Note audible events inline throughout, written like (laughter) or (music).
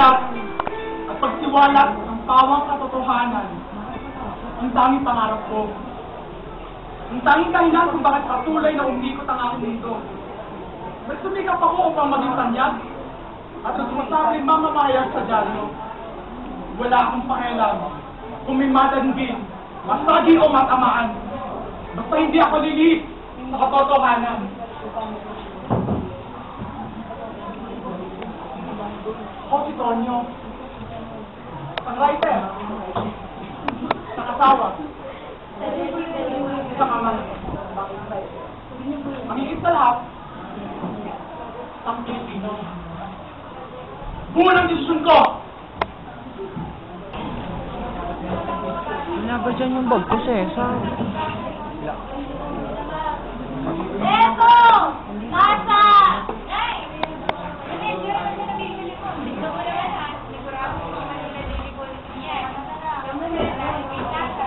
dignidad at pagsiwalat ng pawang katotohanan ang tanging pangarap ko. Ang tanging kahinan kung bakit patuloy na umikot ang aking mundo. May sumikap ako upang maging tanyag at ang sumasabing mamamayag sa dyaryo. Wala akong pakialam kung may madanggin, masagi o matamaan. Basta hindi ako lilihit sa katotohanan. Si Tonyo. Ang writer. Sa kasawa. Sa kamay. Ang higit sa lahat, ang Pilipino. Bunga ng desisyon ko! Wala ba dyan yung bag ko, Cesar? Eto! Nasa! Ay! Ano yung jura na nabibili ko? Tignan mo naman ha. Sigurado ko naman yung nabibili ko niya. Alam mo na, dahil may nasa.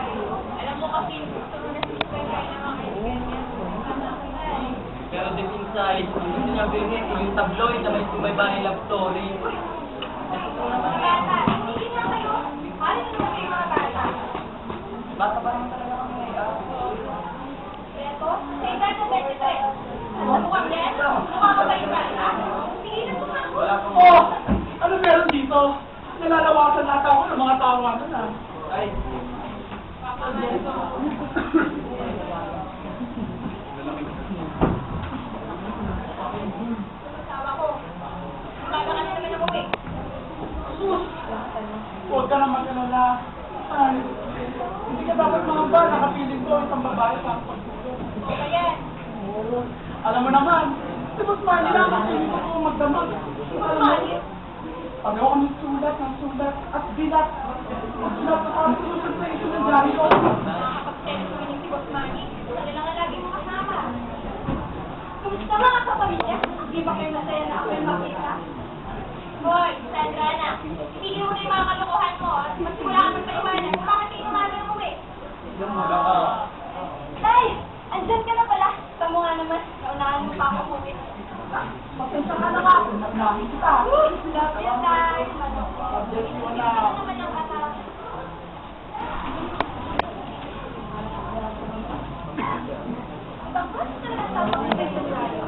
Alam mo kasi gusto mo na si Square na mga kaibigan. Inside, gusto niya bilhin yung tabloid na may sumaybay love story. Bata, pa naman talaga kami. ah. Eto? Sa edad na 23. Ano kami? Mukha ka ba yung bata? Oh! Ano meron dito? Nalalawasan nata ako ng mga tawanan na. Ay, Asawa ko. Umaga ka na naman ako eh. Sus! Huwag ka naman alala. Ay, hindi ka dapat mga ba, nakapiling ko isang babae sa pagtulog. O ba yan? Oo. Alam mo naman, si Boss Manny lang ang hindi ko magdamag. Mo, Pag ako ng sulat, ng sulat, at bilat. Sulat sa kami, sulat sa ito ng diary ko. Nakakapagtento ko ni si. Ano lang ang lagi mo kasama? Kumusta mga sa pamilya? Di ba kayo masaya na ako yung makita? Hoy, Sandra na. Tigil mo na yung mga kalokohan mo at magsimula ka magpaliwanag bakit umaga mo eh. Tay! Andyan ka na pala. Tamo nga naman. Naunahan mo pa ako kumit. Pasensya ka na nga, nagnahin kita. Love you, Tay. Yes, Ito wala. naman ang asawa. Tapos talaga sa mga kayo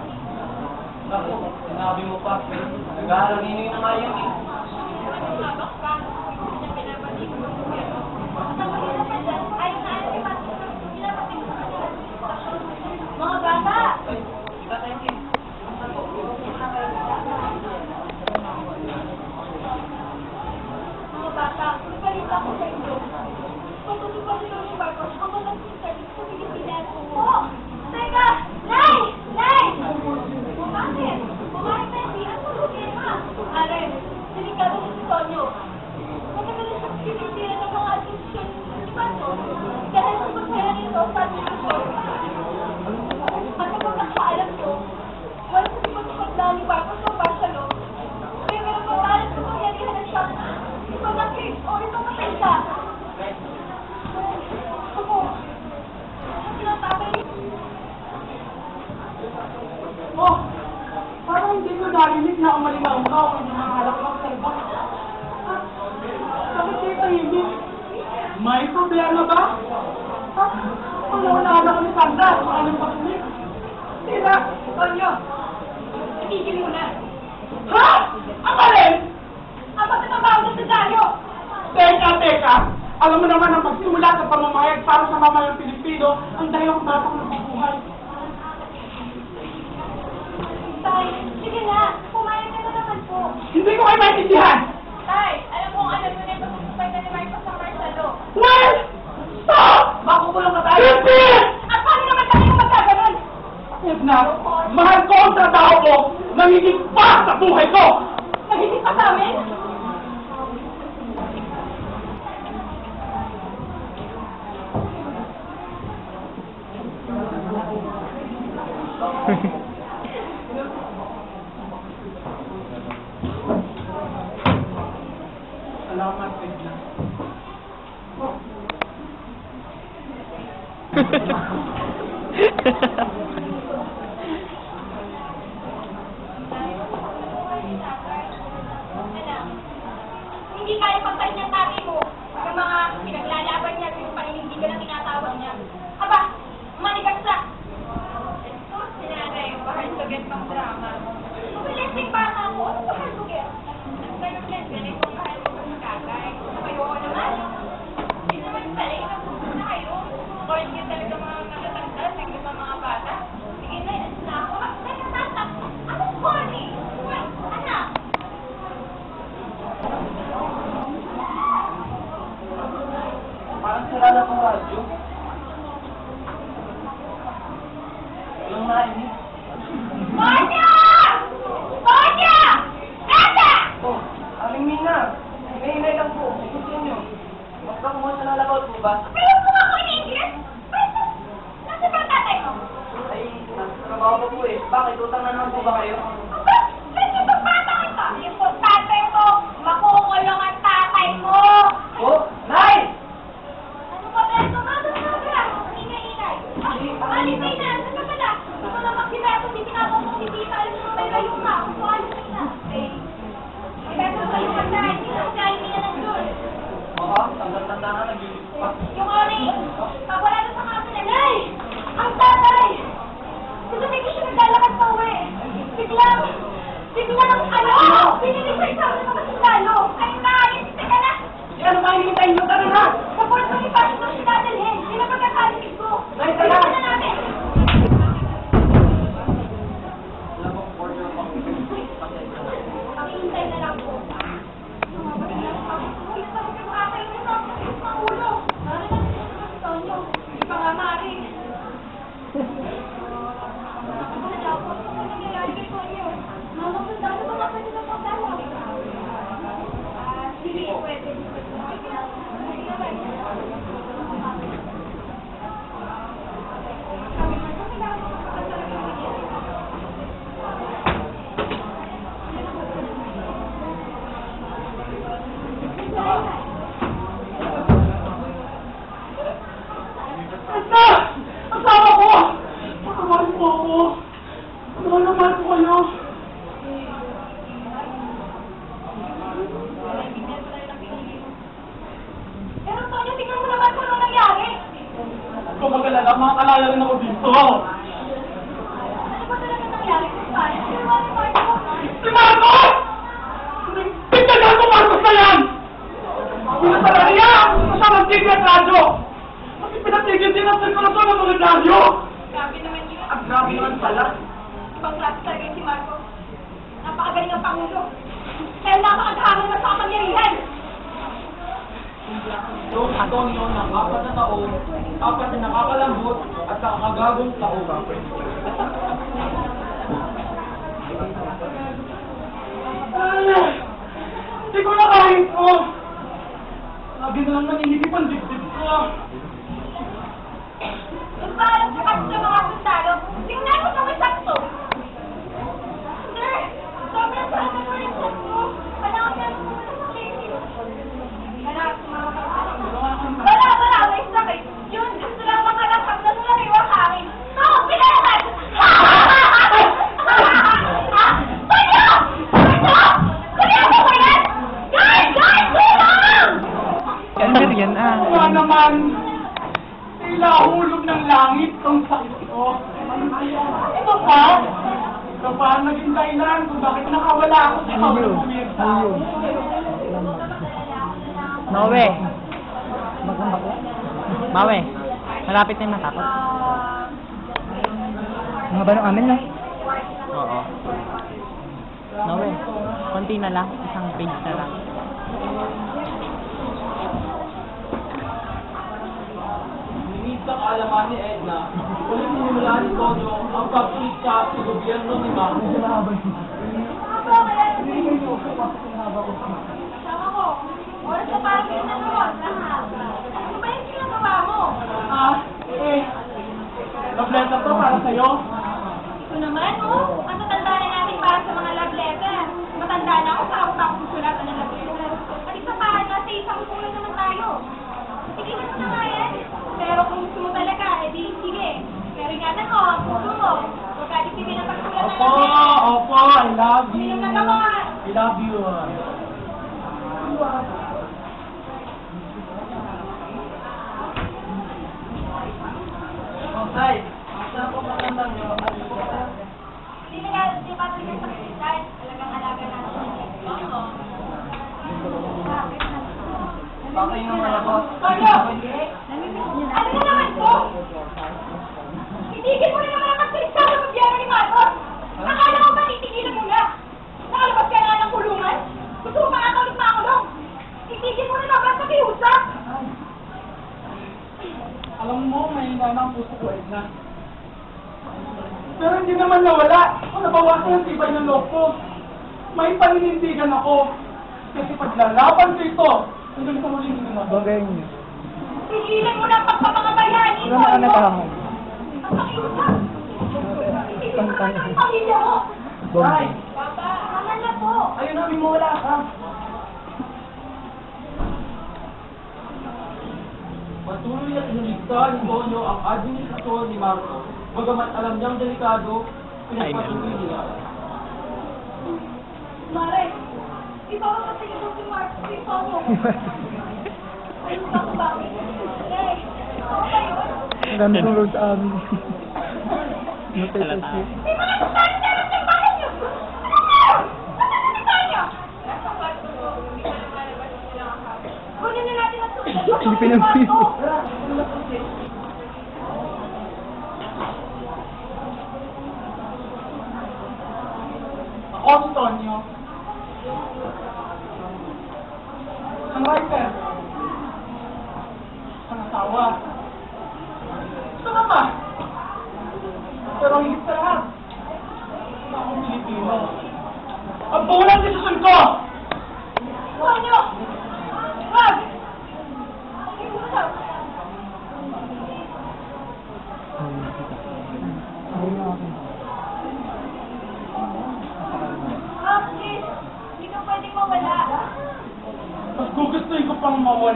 Naku, sinabi mo pa. Nag-aaral na nga yun eh. Mga bata! Ay, kita tayo din. Mga bata, nagbalita ko sa inyo. Pagtutupad nila si Marcos, ang walang internet sa Pilipinas. Oh! Teka! Nay! Nay! Bakit? Kumain na si Ano problema? Are, delikado si Tonyo. Matagal na siyang sinitira ng mga addiction. Di ba no? Dahil sa pagkaya nito sa addiction. At kapag nakaalam nyo, wala sa pagkakot na ni Marcos o Barcelo, may meron pa tayo sa pangyarihan ng siyang isang nakit o isang matanda. Ako, ang sinasabi Oh, parang hindi ko narinig na umalimaw ka o yung mga halak ng salba. Ah, Bakit kayo tahimik? May problema ba? Ha? Wala wala na ko ni Sandra sa aming patuloy. Tira, Tonyo. Tigil mo na. Ha? Ang alin? Ang pagkatapawag sa tayo. Teka, teka. Alam mo naman ang pagsimula sa pamamayag para sa mamayang Pilipino ang dahil ng batang nabubuhay. Tay, sige na. Pumayag ka na naman po. Hindi ko kayo maintindihan. Tay, alam mo alam mo na yung pagkakapay na ni Marcos sa Marcelo. Well, stop! Makukulong na tayo! Hindi! At paano naman tayo magkaganon? Edna, mahal ko ang trabaho ko, nangiging pa sa buhay ko! Nagiging pa sa amin? Hindi kaya pagpahin ng tatay mo, yung mga pinaglalaban niya, yung paninindigan na tinatawag niya. Aba, manigas sa. Ito, sinanay, bahal get pang drama. Mabilising bata Parang sira na Magalala, makakalala rin ako dito. Ano ba talaga nangyari? Paano? Sino ba ni Marco? Si Marcos! Tignan ko Marcos na yan! Pinatala niya! Kasama ang tignan radyo! Kasi pinatigil din ang sirkulasyon ng mga radyo! Grabe naman yun. Ang grabe naman pala. Ibang klase talaga si Marco. Napakagaling ang Pangulo. Kaya napakagahangan na sa kapangyarihan. Antonio, ng apat na taon, apat na nakakalambot, at nakakagagong taon. Ay, Hindi ko na kain ko! Sabi na lang nanginigip ang dibdib ko. Sa kasi sa mga sundalo, tingnan mo sa may sakto. Sir, sobrang sana mo rin sa mo. Kailangan niya pumunta sa clinic. Anak, sumama ka sa akin. Wala, wala, may sakit. Yun, gusto lang makalakap na nila yung hangin. So, pinalaman! Tulyo! Tulyo! Tulyo mo ba yan? Guys! Guys! Tulong! Ano yan ah? Wala naman. Tila hulog ng langit tong sakit ko. Ito pa? Ito pa ang naging dahilan kung bakit nakawala ako sa kawal pumirta. Nowe. Mawe. Malapit na yung matapos. Mga banong amin na. Oo. Nowe. Konti na lang. Isang page na lang. Sa kaalaman ni Edna, ulit sinimula ni Tonyo ang pagpulit siya sa gobyerno ni Mamo. Sama ko. Oras na parang pinanood. Lahat. Ano ba yung ginagawa mo? Ah, eh, love letter to para sa'yo. Ito naman, oh. Ang tatanda na natin para sa mga love letter. Matanda na ako sa ako pa ng love letter. At isa pa, nasa isang pulo naman tayo. Pero kung gusto mo talaga, edi sige. Pero ingatan mo, puso mo. Huwag ka isipin na pagkulang Opo, opo, I love you. Uminom ka. I love you. ah. Okay. Ko, Edna. Pero hindi naman nawala. Nabawasan ang tibay ng loob ko. May paninindigan ako. Kasi paglalaban ko ito, hanggang sa huling hininga. Bagay niyo. Tigilan mo na ang pagpapangabayani Wala na ka nagahong. Ang pakiusap! Na ang pamilya mo! Ay, Papa, tama na po! ayun namin mo wala ka. Patuloy at inuligta ni Bonyo ang administrasyon ni Marcos. Bagamat alam niyang delikado, pinagpatuloy niya. Mare, ikaw ang katingin si Mark, ikaw mo. Ay, ikaw ba? Hey, ikaw ba yun? Ganulog sa amin. (laughs) Di ba nagsasabi na rin sa bahay niyo? Ano meron? Nasaan na? Nasa kwarto ko. Kunin na natin ang susunod. Hindi si Tonyo. Ang writer. Ang asawa.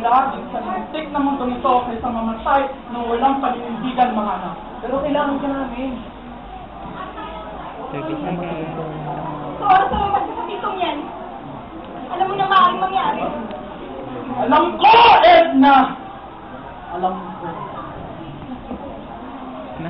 Din sa lintik na mundo nito kaysa mamatay nang walang paninindigan mga anak. Pero kailangan ka namin. So, ano sa mga sa pitong yan? Alam mo na maaaring mangyari. Alam ko, Edna! Alam ko. Na?